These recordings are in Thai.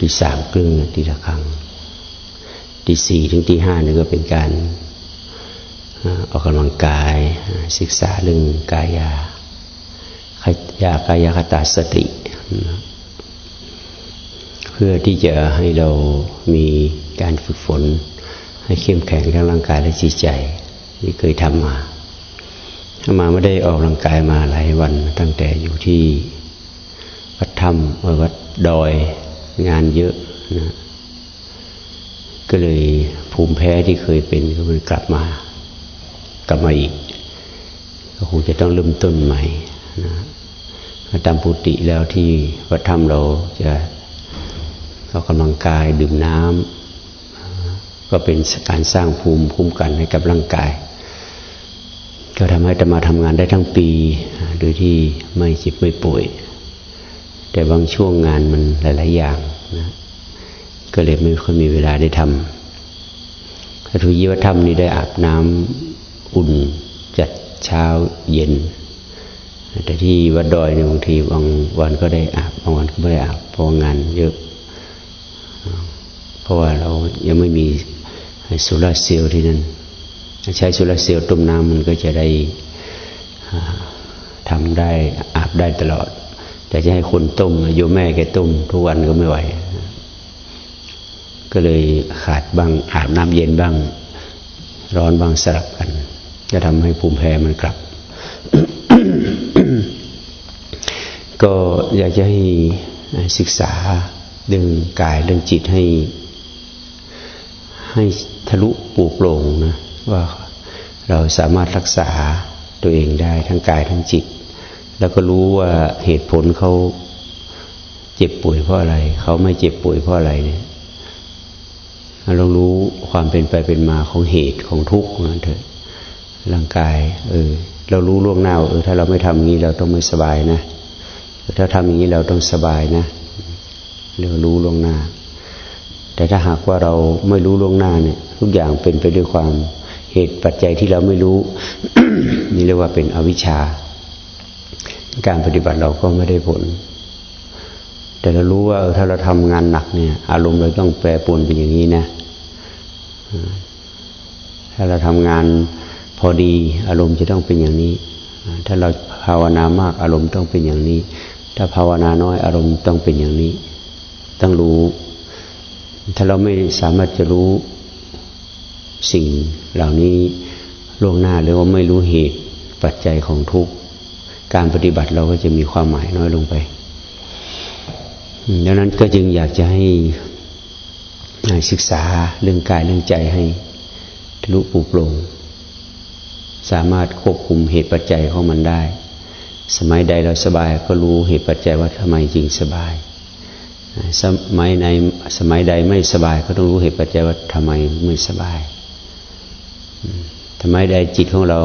ตีสามครึ่งตีละครั้งตีสี่ถึงตีห้านี่ก็เป็นการออกกำลังกายศึกษาเรื่องกายายากายคตาสติ เพื่อที่จะให้เรามีการฝึกฝน ให้เข้มแข็งทั้งร่างกายและจิตใจที่เคยทำมามาไม่ได้ออกกำลังกายมาหลายวันตั้งแต่อยู่ที่วัดธรรมวัดดอย งานเยอะนะก็เลยภูมิแพ้ที่เคยเป็นก็มันกลับมา กลับมาอีก ก็คงจะต้องเริ่มต้นใหม่นะตามปุติแล้วที่วัดธรรมเราจะออกกำลังกายดื่มน้ำก็เป็นการสร้างภูมิคุ้มกันให้กับร่างกาย ก็ทำให้ตมาทำงานได้ทั้งปี โดยที่ไม่เจ็บไม่ป่วย แต่บางช่วงงานมันหลาย ๆ อย่างนะก็เลยไม่ค่อยมีเวลาได้ทำถ้าทุยิวธรรมนี่ได้อาบน้ำอุ่นจัดเช้าเย็น แต่ที่วัดดอยเนี่ยบางทีบางวันก็ได้อาบบางวันก็ไม่ได้อาบเพราะงานเยอะ เพราะว่าเรายังไม่มีโซลาเซลล์ที่นั่นใช้โซลาเซลล์ต้มน้ำมันก็จะได้ทำได้อาบได้ตลอด แต่จะให้คนต้มโยมแม่แกต้มทุกวันก็ไม่ไหว ก็เลยขาดบ้างอาบน้ำเย็นบ้าง ร้อนบ้างสลับกัน จะทำให้ภูมิแพ้มันกลับ ก็อยากจะให้ศึกษาเรื่องกายเรื่องจิตให้ ให้ทะลุปูโปร่งนะว่าเราสามารถรักษาตัวเองได้ทั้งกายทั้งจิต แล้วก็รู้ว่าเหตุผลเขาเจ็บป่วยเพราะอะไร เขาไม่เจ็บป่วยเพราะอะไรเนี่ยเรารู้ความเป็นไปเป็นมาของเหตุของทุกข์นั่นเถอะร่างกาย เออ เรารู้ล่วงหน้าเออถ้าเราไม่ทำงี้เราต้องไม่สบายนะถ้าทำอย่างนี้เราต้องสบายนะเรารู้ล่วงหน้า แต่ถ้าหากว่าเราไม่รู้ล่วงหน้าเนี่ย ทุกอย่างเป็นไปด้วยความเหตุปัจจัยที่เราไม่รู้ นี่เรียกว่าเป็นอวิชชา การปฏิบัติเราก็ไม่ได้ผล แต่เรารู้ว่าถ้าเราทำงานหนักเนี่ย อารมณ์เราต้องแปรปรวนเป็นอย่างนี้นะถ้าเราทำงานพอดีอารมณ์จะต้องเป็นอย่างนี้ ถ้าเราภาวนามากอารมณ์ต้องเป็นอย่างนี้ ถ้าภาวนาน้อยอารมณ์ต้องเป็นอย่างนี้ ต้องรู้ ถ้าเราไม่สามารถจะรู้สิ่งเหล่านี้ล่วงหน้าหรือว่าไม่รู้เหตุปัจจัยของทุกข์ การปฏิบัติเราก็จะมีความหมายน้อยลงไปดังนั้นก็จึงอยากจะให้ศึกษาเรื่องกายเรื่องใจให้ทะลุปูโปร่งสามารถควบคุมเหตุปัจจัยของมันได้ สมัยใดเราสบายก็รู้เหตุปัจจัยว่าทำไมจึงสบาย สมัยในสมัยใดไม่สบายก็ต้องรู้เหตุปัจจัยว่าทำไมไม่สบายทำไมใดจิตของเรา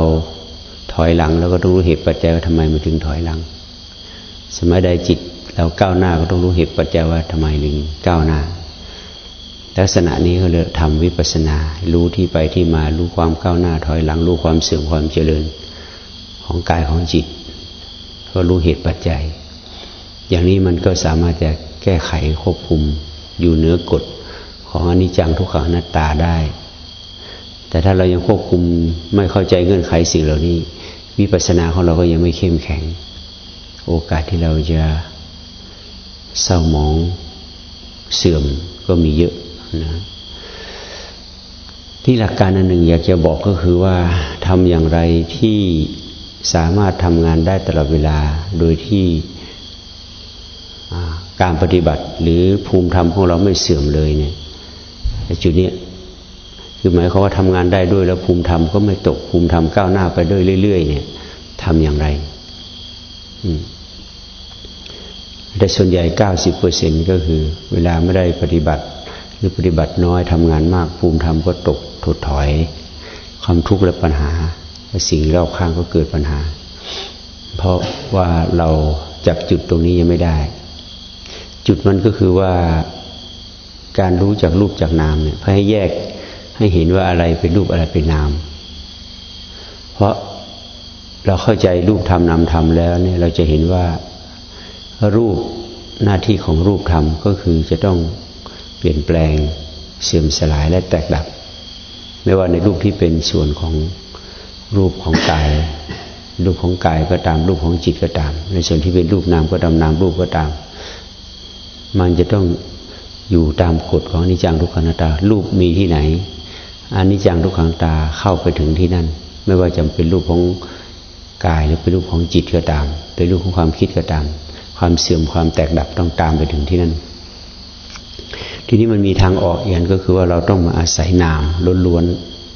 ถอยหลัง แล้วก็รู้เหตุปัจจัยว่าทำไมมันถึงถอยหลัง สมัยใดจิตเราก้าวหน้าก็ต้องรู้เหตุปัจจัยว่าทำไมถึงก้าวหน้า ลักษณะนี้ก็เลยกทำวิปัสนา รู้ที่ไปที่มา รู้ความก้าวหน้า ถอยหลัง รู้ความเสื่อมความเจริญของกายของจิต ก็รู้เหตุปัจจัย อย่างนี้มันก็สามารถจะแก้ไขควบคุมอยู่เหนือกฎของอนิจจังทุกขังนัตตาได้ แต่ถ้าเรายังควบคุมไม่เข้าใจเงื่อนไขสิ่งเหล่านี้ วิปัสสนาของเราก็ยังไม่เข้มแข็ง โอกาสที่เราจะเศร้าหมองเสื่อมก็มีเยอะนะที่หลักการอันหนึ่งอยากจะบอกก็คือว่าทำอย่างไรที่สามารถทำงานได้ตลอดเวลาโดยที่การปฏิบัติหรือภูมิธรรมของเราไม่เสื่อมเลยเนี่ยจุดนี้ คือหมายความว่าทำงานได้ด้วยแล้วภูมิธรรมก็ไม่ตกภูมิธรรมก้าวหน้าไปด้วยเรื่อยๆเนี่ยทำอย่างไรแต่ส่วนใหญ่เก้าสิบเปอร์เซ็นก็คือ เวลาไม่ได้ปฏิบัติ หรือปฏิบัติน้อยทำงานมาก ภูมิธรรมก็ตกถดถอย ความทุกข์และปัญหาสิ่งรอบข้างก็เกิดปัญหา เพราะว่าเราจับจุดตรงนี้ยังไม่ได้ จุดมันก็คือว่าการรู้จากรูปจากนามเนี่ยเพื่อให้แยก ให้เห็นว่าอะไรเป็นรูปอะไรเป็นนาม เพราะเราเข้าใจรูปธรรมนามธรรมแล้วเนี่ยเราจะเห็นว่ารูปหน้าที่ของรูปธรรมก็คือจะต้องเปลี่ยนแปลงเสื่อมสลายและแตกดับ ไม่ว่าในรูปที่เป็นส่วนของรูปของกาย รูปของกายก็ตามรูปของจิตก็ตาม ในส่วนที่เป็นรูปนามก็ตามนามรูปก็ตาม มันจะต้องอยู่ตามกฎของนิจังทุกขังตา รูปมีที่ไหน อันิจจังทุกขังตาเข้าไปถึงที่นั่น ไม่ว่าจะเป็นรูปของกายหรือเป็นรูปของจิตก็ตาม เป็นรูปของความคิดก็ตาม ความเสื่อมความแตกดับต้องตามไปถึงที่นั่น ทีนี้มันมีทางออกอย่างก็คือว่าเราต้องมาอาศัยนามล้วน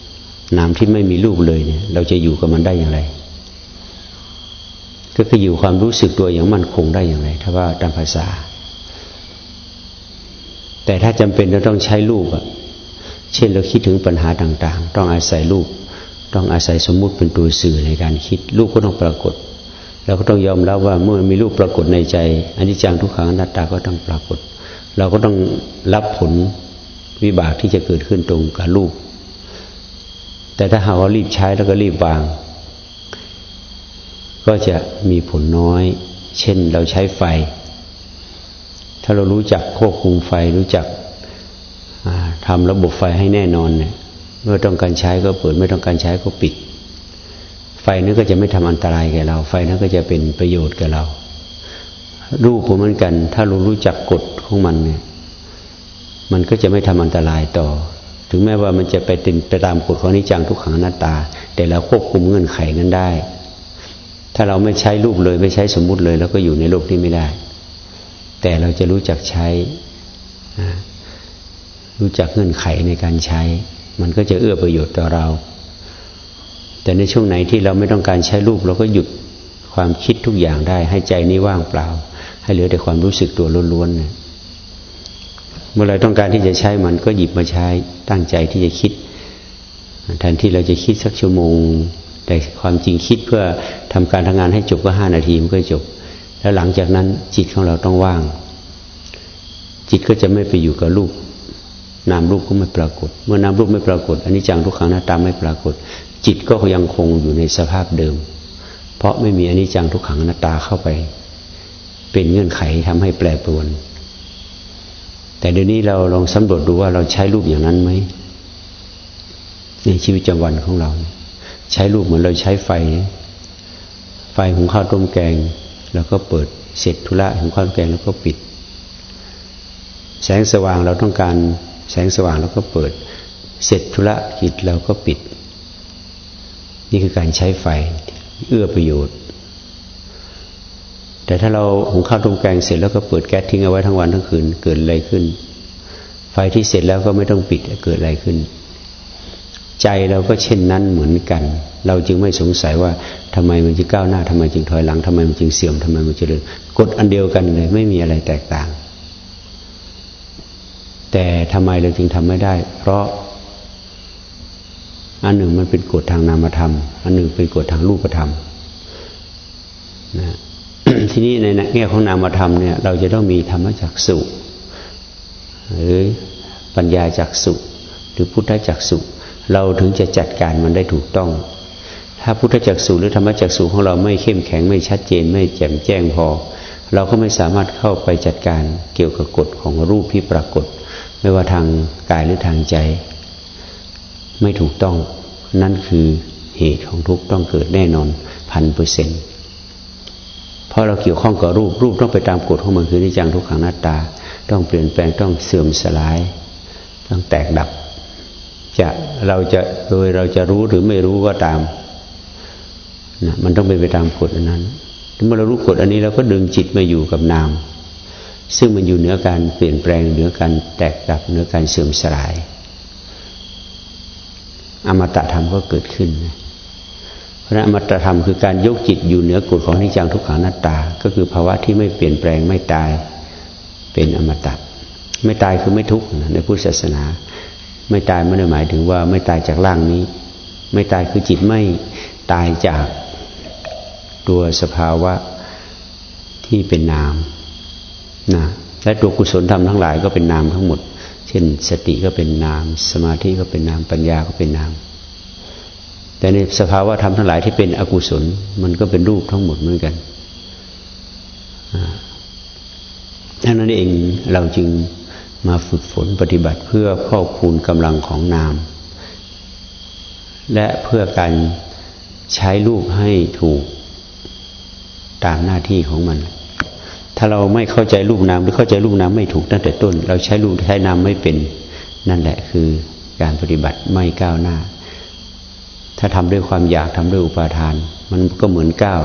ๆนามที่ไม่มีรูปเลยเนี่ย เราจะอยู่กับมันได้อย่างไร ก็คืออยู่ความรู้สึกตัวอย่างมั่นคงได้อย่างไร ถ้าว่าตามภาษา แต่ถ้าจำเป็นเราต้องใช้รูปอะ เช่นเราคิดถึงปัญหาต่าง ๆ ต้องอาศัยรูป ต้องอาศัยสมมุติเป็นตัวสื่อในการคิด รูปก็ต้องปรากฏเราก็ต้องยอมรับว่าเมื่อมีรูปปรากฏในใจอันิจจังทุกขังอนัตตาก็ต้องปรากฏ เราก็ต้องรับผลวิบากที่จะเกิดขึ้นตรงกับรูป แต่ถ้าหากว่ารีบใช้แล้วก็รีบวาง ก็จะมีผลน้อย เช่นเราใช้ไฟ ถ้าเรารู้จักควบคุมไฟรู้จัก ทำระบบไฟให้แน่นอนเนี่ยเมื่อต้องการใช้ก็เปิด ไม่ต้องการใช้ก็ปิด ไฟนั้นก็จะไม่ทำอันตรายแก่เรา ไฟนั้นก็จะเป็นประโยชน์แก่เรา รูปเหมือนกัน ถ้าเรารู้จักกฎของมันเนี่ยมันก็จะไม่ทำอันตรายต่อ ถึงแม้ว่ามันจะไปตินไปตามกฎของนิจังทุกขังหน้าตา แต่เราควบคุมเงื่อนไขนั้นได้ ถ้าเราไม่ใช้รูปเลยไม่ใช้สมมุติเลย แล้วก็อยู่ในโลกนี้ไม่ได้ แต่เราจะรู้จักใช้ รู้จักเงื่อนไขในการใช้ มันก็จะเอื้อประโยชน์ต่อเรา แต่ในช่วงไหนที่เราไม่ต้องการใช้รูปเราก็หยุดความคิดทุกอย่างได้ ให้ใจนี้ว่างเปล่า ให้เหลือแต่ความรู้สึกตัวล้วนๆเมื่อไรต้องการที่จะใช้มันก็หยิบมาใช้ตั้งใจที่จะคิดแทนที่เราจะคิดสักชั่วโมง แต่ความจริงคิดเพื่อทำการทำงานให้จบก็ห้านาทีมันก็จบ แล้วหลังจากนั้นจิตของเราต้องว่าง จิตก็จะไม่ไปอยู่กับรูป นามรูปก็ไม่ปรากฏ เมื่อนามรูปไม่ปรากฏอันนี้จังทุกขังหน้าตาไม่ปรากฏ จิตก็ยังคงอยู่ในสภาพเดิม เพราะไม่มีอนิจจังทุกขังหน้าตาเข้าไป เป็นเงื่อนไขทำให้แปรปรวน แต่เดี๋ยวนี้เราลองสำรวจดูว่าเราใช้รูปอย่างนั้นไหมในชีวิตประจำวันของเรา ใช้รูปเหมือนเราใช้ไฟ ไฟหุงข้าวต้มแกง แล้วก็เปิดเสร็จธุระหุงข้าวต้มแกงแล้วก็ปิด แสงสว่างเราต้องการ แสงสว่างแล้วก็เปิด เสร็จธุระกิจเราก็ปิด นี่คือการใช้ไฟเอื้อประโยชน์ แต่ถ้าเราหุงข้าวต้มแกงเสร็จแล้วก็เปิดแก๊สทิ้งเอาไว้ทั้งวันทั้งคืนเกิดอะไรขึ้น ไฟที่เสร็จแล้วก็ไม่ต้องปิดเกิดอะไรขึ้น ใจเราก็เช่นนั้นเหมือนกัน เราจึงไม่สงสัยว่าทำไมมันจึงก้าวหน้าทำไมจึงถอยหลังทำไมมันจึงเสื่อมทำไมมันจะเริญกฎอันเดียวกันเลย ไม่มีอะไรแตกต่าง แต่ทำไมเราจึงทำไม่ได้ เพราะ อันหนึ่งมันเป็นกฎทางนามธรรม อันหนึ่งเป็นกฎทางรูปธรรมนะทีนี้ในแง่ของนามธรรมเนี่ย เราจะต้องมีธรรมจักสุหรือปัญญาจักสุหรือพุทธจักสุเราถึงจะจัดการมันได้ถูกต้อง ถ้าพุทธจักสุหรือธรรมจักสุของเราไม่เข้มแข็งไม่ชัดเจน ไม่แจ่มแจ้งพอ เราก็ไม่สามารถเข้าไปจัดการเกี่ยวกับกฎของรูปที่ปรากฏ ไม่ว่าทางกายหรือทางใจ ไม่ถูกต้อง นั่นคือเหตุของทุกข์ต้องเกิดแน่นอนพันเปอร์เซ็นต์เพราะเราเกี่ยวข้องกับรูปรูปต้องไปตามกฎของมันคือนิจังทุกขังหน้าตา ต้องเปลี่ยนแปลงต้องเสื่อมสลาย ต้องแตกดับ จะเราจะโดยเราจะรู้หรือไม่รู้ก็ตามนะมันต้องเป็นไปตามกฎอันนั้นเมื่อเรารู้กฎอันนี้เราก็ดึงจิตมาอยู่กับนาม ซึ่งมันอยู่เหนือการเปลี่ยนแปลงเหนือการแตกดับเหนือการเสื่อมสลาย อมตะธรรมก็เกิดขึ้น เพราะนั้นอมตะธรรมคือการยกจิตอยู่เหนือกฎของนิจังทุกขังนัตตา ก็คือภาวะที่ไม่เปลี่ยนแปลงไม่ตายเป็นอมตะ ไม่ตายคือไม่ทุกข์ในพุทธศาสนา ไม่ตายไม่ได้หมายถึงว่าไม่ตายจากร่างนี้ ไม่ตายคือจิตไม่ตายจากตัวสภาวะที่เป็นนาม นะและตัวกุศลธรรมทั้งหลายก็เป็นนามทั้งหมด เช่น สติก็เป็นนาม สมาธิก็เป็นนาม ปัญญาก็เป็นนาม แต่ในสภาวะธรรมทั้งหลายที่เป็นอกุศล มันก็เป็นรูปทั้งหมดเหมือนกันดังนั้นเองเราจึงมาฝึกฝนปฏิบัติเพื่อพ่อคูณกำลังของนาม และเพื่อการใช้รูปให้ถูกตามหน้าที่ของมัน ถ้าเราไม่เข้าใจรูปนามหรือเข้าใจรูปนามไม่ถูกตั้งแต่ต้น เราใช้รูปใช้นามไม่เป็นนั่นแหละคือการปฏิบัติไม่ก้าวหน้า ถ้าทำด้วยความอยากทำด้วยอุปาทาน มันก็เหมือนก้าว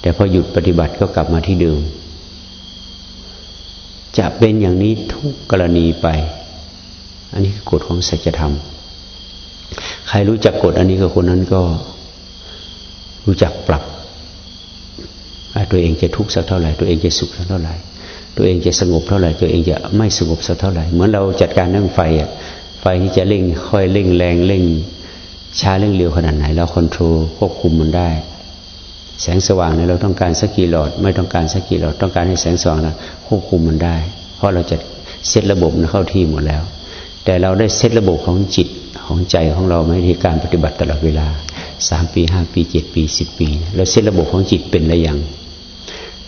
แต่พอหยุดปฏิบัติก็กลับมาที่เดิม จะเป็นอย่างนี้ทุกกรณีไป อันนี้คือกฎของสัจธรรม ใครรู้จักกฎอันนี้กับคนนั้นก็รู้จักปรับ ตัวเองจะทุกข์สักเท่าไหร่ตัวเองจะสุขสักเท่าไหร่ ตัวเองจะสงบเท่าไหร่ตัวเองจะไม่สงบสักเท่าไหร่เหมือนเราจัดการเรื่องไฟอะไฟที่จะเร่งค่อยเร่งแรงเร่งช้าเร่งเร็วขนาดไหนเราควบคุมควบคุมมันได้ แสงสว่างเนี่ยเราต้องการสักกี่หลอด ไม่ต้องการสักกี่หลอดต้องการให้แสงสว่างนะควบคุมมันได้ เพราะเราจะเซตระบบเข้าที่หมดแล้ว แต่เราได้เซตระบบของจิตของใจของเราไม่ที่การปฏิบัติตลอดเวลาสามปีห้าปีเจ็ดปีสิบปี เราเซตระบบของจิตเป็นอะไรอย่าง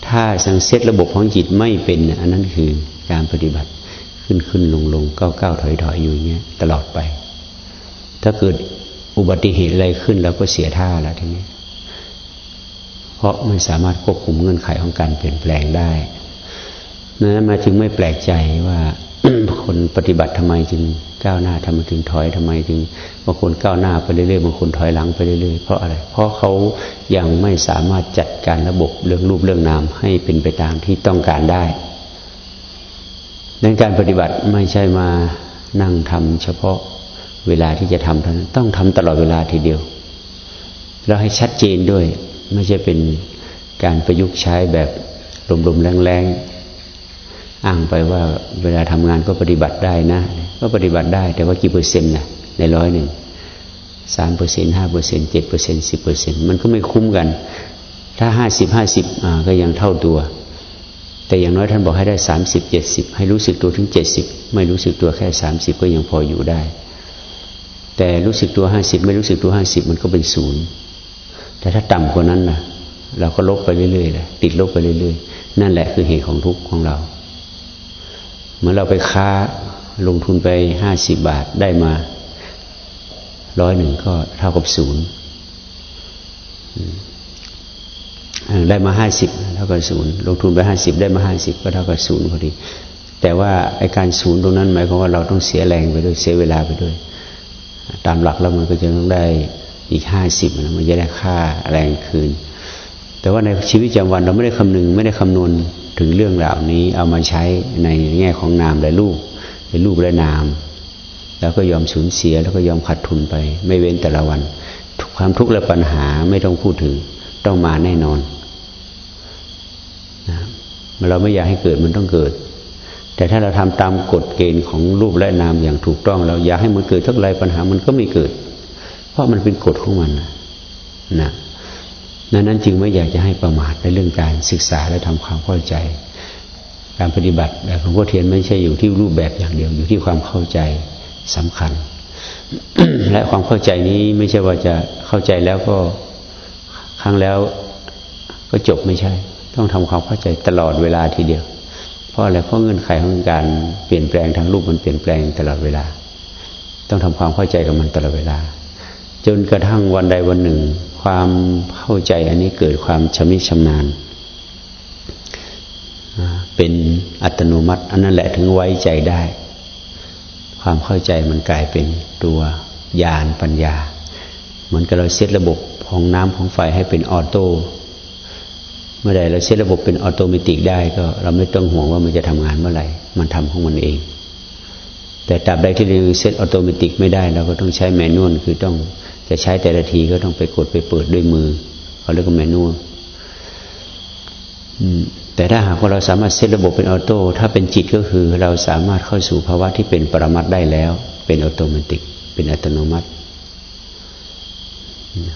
ถ้าสังเซตระบบของจิตไม่เป็น อันนั้นคือการปฏิบัติขึ้นขึ้นลงลงก้าวก้าวถอยถอยอยู่อย่างเงี้ยตลอดไป ถ้าเกิดอุบัติเหตุอะไรขึ้นแล้วก็เสียท่าแล้วทีนี้ เพราะไม่สามารถควบคุมเงื่อนไขของการเปลี่ยนแปลงได้นั้นมาจึงไม่แปลกใจว่าคนปฏิบัติทำไมจึง ก้าวหน้าทำไมถึงถอยทำไมถึงบางคนก้าวหน้าไปเรื่อยๆบางคนถอยหลังไปเรื่อยๆเพราะอะไร เพราะเขายังไม่สามารถจัดการระบบเรื่องรูปเรื่องนามให้เป็นไปตามที่ต้องการได้ดังการปฏิบัติไม่ใช่มานั่งทำเฉพาะเวลาที่จะทำเท่านั้นต้องทำตลอดเวลาทีเดียวเราให้ชัดเจนด้วย ไม่ใช่เป็นการประยุกต์ใช้แบบลมๆแรงๆอ้างไปว่าเวลาทำงานก็ปฏิบัติได้นะ ก็ปฏิบัติได้ แต่ว่ากี่เปอร์เซ็นต์นะในร้อยหนึ่งสามเปอร์เซ็นห้าเปอร์เซ็นเจ็ดเปอร์เซ็นสิบเปอร์เซ็นมันก็ไม่คุ้มกัน ถ้าห้าสิบห้าสิบก็ยังเท่าตัว แต่อย่างน้อยท่านบอกให้ได้สามสิบเจ็ดสิบให้รู้สึกตัวถึงเจ็ดสิบไม่รู้สึกตัวแค่สามสิบก็ยังพออยู่ได้ แต่รู้สึกตัวห้าสิบไม่รู้สึกตัวห้าสิบมันก็เป็นศูนย์แต่ถ้าต่ำกว่านั้นนะเราก็ลบไปเรื่อยๆเลยติดลบไปเรื่อยๆ นั่นแหละคือเหตุของทุกข์ของเราเมื่อเราไปค้า ลงทุนไปห้าสิบบาทได้มาร้อยหนึ่งก็เท่ากับศูนย์ได้มาห้าสิบเท่ากับศูนย์ลงทุนไปห้าสิบได้มาห้าสิบก็เท่ากับศูนย์พอดี แต่ว่าไอการศูนย์ตรงนั้นหมายความว่าเราต้องเสียแรงไปด้วยเสียเวลาไปด้วย ตามหลักแล้วมันก็จะต้องได้อีกห้าสิบมันจะได้ค่าแรงคืน แต่ว่าในชีวิตประจำวันเราไม่ได้คำนึงไม่ได้คำนวณถึงเรื่องรานี้เอามาใช้ในแง่ของนามและรูป เป็นรูปและนาม แล้วก็ยอมสูญเสียแล้วก็ยอมขาดทุนไป ไม่เว้นแต่ละวัน ความทุกข์และปัญหาไม่ต้องพูดถึงต้องมาแน่นอนนะเราไม่อยากให้เกิดมันต้องเกิด แต่ถ้าเราทำตามกฎเกณฑ์ของรูปและนามอย่างถูกต้อง เราอยากให้มันเกิดทักไรปัญหามันก็ไม่เกิด เพราะมันเป็นกฎของมันนะนั้นจึงไม่อยากจะให้ประมาทในเรื่องการศึกษาและทำความเข้าใจ การปฏิบัติแบบหลวงพ่อเทียนไม่ใช่อยู่ที่รูปแบบอย่างเดียวอยู่ที่ความเข้าใจสำคัญ และความเข้าใจนี้ไม่ใช่ว่าจะเข้าใจแล้วก็ครั้งแล้วก็จบไม่ใช่ ต้องทำความเข้าใจตลอดเวลาทีเดียว เพราะอะไรเพราะเงื่อนไขของการเปลี่ยนแปลงทางรูปมันเปลี่ยนแปลงตลอดเวลา ต้องทำความเข้าใจกับมันตลอดเวลา จนกระทั่งวันใดวันหนึ่ง ความเข้าใจอันนี้เกิดความชำนิชำนาญ เป็นอัตโนมัติ อันนั้นแหละถึงไว้ใจได้ ความเข้าใจมันกลายเป็นตัวญาณปัญญา เหมือนกับเราเซตระบบของน้ำของไฟให้เป็นออโต้เมื่อใดเราเซตระบบเป็นออโตเมติกได้ก็เราไม่ต้องห่วงว่ามันจะทำงานเมื่อไหร่มันทำของมันเอง แต่ตราบใดที่เราเซตออโตเมติกไม่ได้ เราก็ต้องใช้แมนนวลคือต้องจะใช้แต่ละทีก็ต้องไปกดไปเปิดด้วยมือเขาเรียกว่าแมนนวล แต่ถ้าหากว่าเราสามารถเซตระบบเป็นออโต้ถ้าเป็นจิตก็คือ เราสามารถเข้าสู่ภาวะที่เป็นปรมัตได้แล้ว เป็นอัตโนมัติเป็นอัตโนมัติ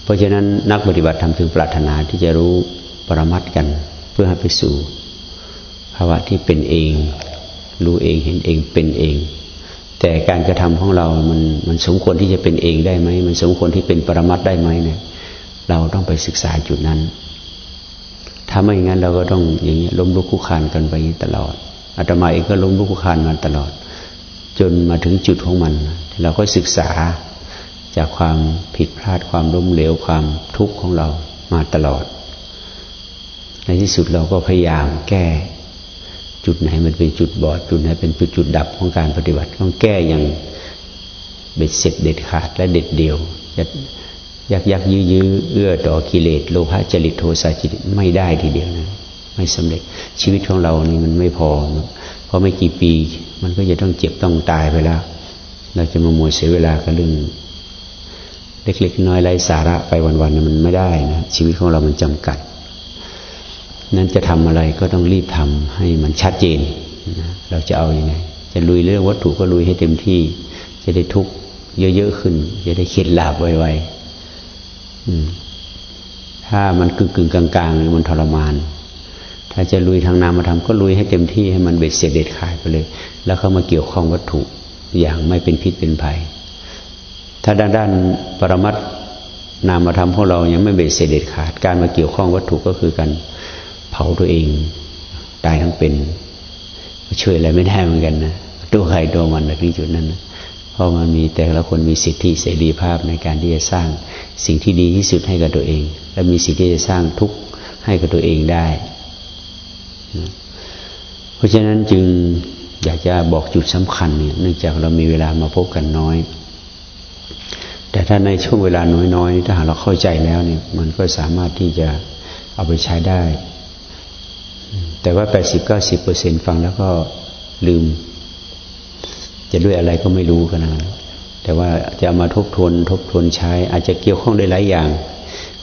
เพราะฉะนั้นนักปฏิบัติทำถึงปรารถนาที่จะรู้ปรมัตกัน เพื่อให้ไปสู่ ภาวะที่เป็นเอง รู้เองเห็นเองเป็นเอง แต่การกระทำของเรามันมันสมควรที่จะเป็นเองได้ไหมมันสมควรที่เป็นปรมัตได้ไหมเนี่ยเราต้องไปศึกษาจุดนั้น ถ้าไม่อย่างนั้นเราก็ต้องอย่างนี้ล้มลุกคุกคานกันไปตลอดอาตมาเองก็ล้มลุกคุกคานมาตลอด จนมาถึงจุดของมัน เราก็ศึกษาจากความผิดพลาดความล้มเหลวความทุกข์ของเรามาตลอด ในที่สุดเราก็พยายามแก้ จุดไหนมันเป็นจุดบอด จุดไหนเป็นจุดจุดดับของการปฏิบัติ ต้องแก้อย่างเบ็ดเสร็จเด็ดขาดและเด็ดเดียว ยักยักยื้อยื้อเอื้อต่อกิเลสโลภะจริตโทสะจริตไม่ได้ทีเดียวนะไม่สำเร็จชีวิตของเรานี่มันไม่พอ เพราะไม่กี่ปี มันก็จะต้องเจ็บต้องตายไปแล้ว เราจะมามัวเสียเวลากับเรื่องเล็กๆน้อยไร้สาระไปวันๆมันไม่ได้นะชีวิตของเรามันจำกัด นั้นจะทำอะไรก็ต้องรีบทำให้มันชัดเจนนะเราจะเอาอยัางไง จะลุยเรื่องวัตถุก็ลุยให้เต็มที่ จะได้ทุกข์เยอะๆขึ้น จะได้เข็ดหลาบไวๆ ถ้ามันกึ่งๆกลางๆมันทรมาน ถ้าจะลุยทางนามธรรมก็ลุยให้เต็มที่ให้มันเบ็ดเสร็จเด็ดขาดไปเลย แล้วเข้ามาเกี่ยวข้องวัตถุอย่างไม่เป็นพิษเป็นภัย ถ้าด้านด้านปรมัตนามธรรมของเรายังไม่เบ็ดเสร็จเด็ดขาด การมาเกี่ยวข้องวัตถุก็คือการเผาตัวเองตายทั้งเป็นช่วยอะไรไม่ได้เหมือนกันนะตัวใครตัวมันในที่จุดนั้นนะ เพราะมันมีแต่ละคนมีสิทธิเสรีภาพในการที่จะสร้างสิ่งที่ดีที่สุดให้กับตัวเอง และมีสิทธิที่จะสร้างทุกข์ให้กับตัวเองได้ เพราะฉะนั้นจึงอยากจะบอกจุดสำคัญเนี่ยเนื่องจากเรามีเวลามาพบกันน้อย แต่ถ้าในช่วงเวลาน้อยๆถ้าหากเราเข้าใจแล้วเนี่ยมันก็สามารถที่จะเอาไปใช้ได้ แต่ว่าแปดสิบเก้าสิบเปอร์เซ็นฟังแล้วก็ลืม จะด้วยอะไรก็ไม่รู้กันนะแต่ว่าจะมาทบทวนทบทวนใช้ อาจจะเกี่ยวข้องได้หลายอย่าง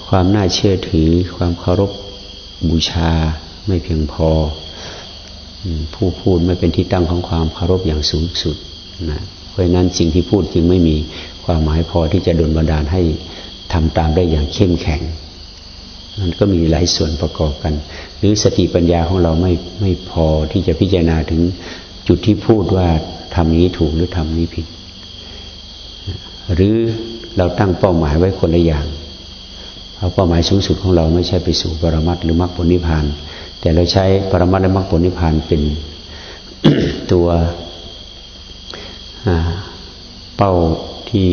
ความน่าเชื่อถือ ความเคารพบูชาไม่เพียงพอ ผู้พูดไม่เป็นที่ตั้งของความเคารพอย่างสูงสุดนะเพราะนั้นสิ่งที่พูดจึงไม่มีความหมายพอที่จะดลบันดาลให้ทำตามได้อย่างเข้มแข็งมันก็มีหลายส่วนประกอบกัน หรือสติปัญญาของเราไม่ไม่พอที่จะพิจารณาถึงจุดที่พูดว่า ทำนี้ถูกหรือทำนี้ผิด หรือเราตั้งเป้าหมายไว้คนละอย่างเอาเป้าหมายสูงสุดของเราไม่ใช่ไปสู่ปรมัตหรือมรรคผลนิพพาน แต่เราใช้ปรมัตและมรรคผลนิพพานเป็นตัวเป้าที่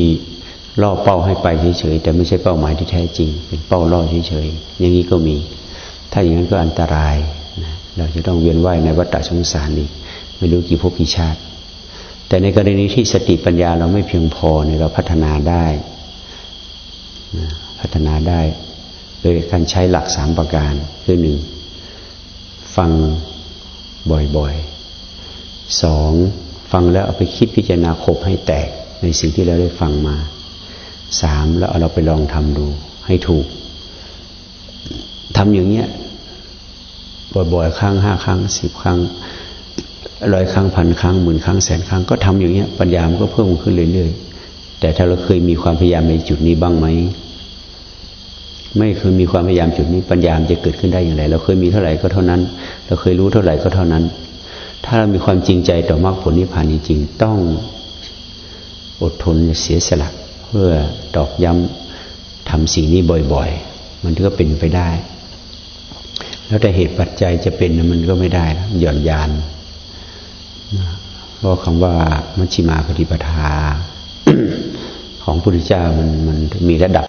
ล่อเป้าให้ไปเฉยๆแต่ไม่ใช่เป้าหมายที่แท้จริง เป็นเป้าล่อเฉยๆอย่างนี้ก็มี ถ้าอย่างนั้นก็อันตรายนะเราจะต้องเวียนว่ายในวัฏสงสารอีกไม่รู้กี่ภพกี่ชาติ แต่ในกรณีที่สติปัญญาเราไม่เพียงพอเนี่ยเราพัฒนาได้พัฒนาได้ โดยการใช้หลักสามประการคือหนึ่งฟังบ่อยๆสองฟังแล้วเอาไปคิดพิจารณาขบให้แตกในสิ่งที่เราได้ฟังมาสามแล้วเอาเราไปลองทำดูให้ถูกทำอย่างเนี้ยบ่อยๆครั้งห้าครั้งสิบครั้ง ร้อยครั้งพันครั้งหมื่นครั้งแสนครั้งก็ทำอย่างเนี้ยปัญญามันก็เพิ่มขึ้นเรื่อยๆ แต่ถ้าเราเคยมีความพยายามในจุดนี้บ้างไหมไม่เคยมีความพยายามจุดนี้ปัญญามจะเกิดขึ้นได้อย่างไร เราเคยมีเท่าไหร่ก็เท่านั้น เราเคยรู้เท่าไหร่ก็เท่านั้น ถ้าเรามีความจริงใจต่อมรรคผลนิพพานจริงๆต้องอดทนเสียสละเพื่อตอกย้ำทำสิ่งนี้บ่อยๆ มันก็เป็นไปได้ แล้วแต่เหตุปัจจัยจะเป็นมันก็ไม่ได้หย่อนยาน เพราะคำว่ามัชฌิมาปฏิปทา ของพระพุทธเจ้ามันมันมีระดับ